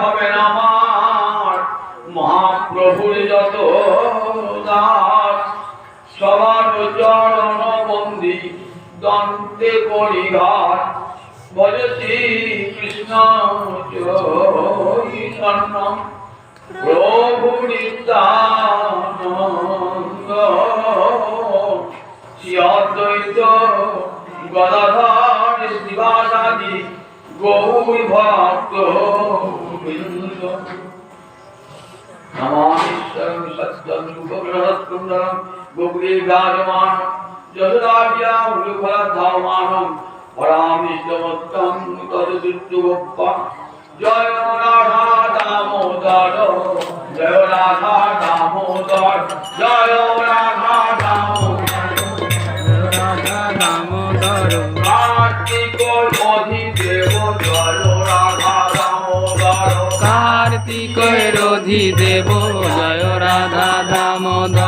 হবে সবার দন্তে কৃষ্ণ প্রভু নিত্তা গৌর ভক্ত বৃন্দ নমামিশ্বরং সত্যং সুখবৃহৎকুণ্ডলং গোকুলে বিরাজমান যশোদাভিয়া উলুফলধামানং পরামিষ্টমত্তং তদুদ্যুগোপ্পা জয় রাধা দামোদর জয় রাধা দামোদর জয় রাধা দামোদর কার্তিকের অধি দেব জয় রাধা দামোদর।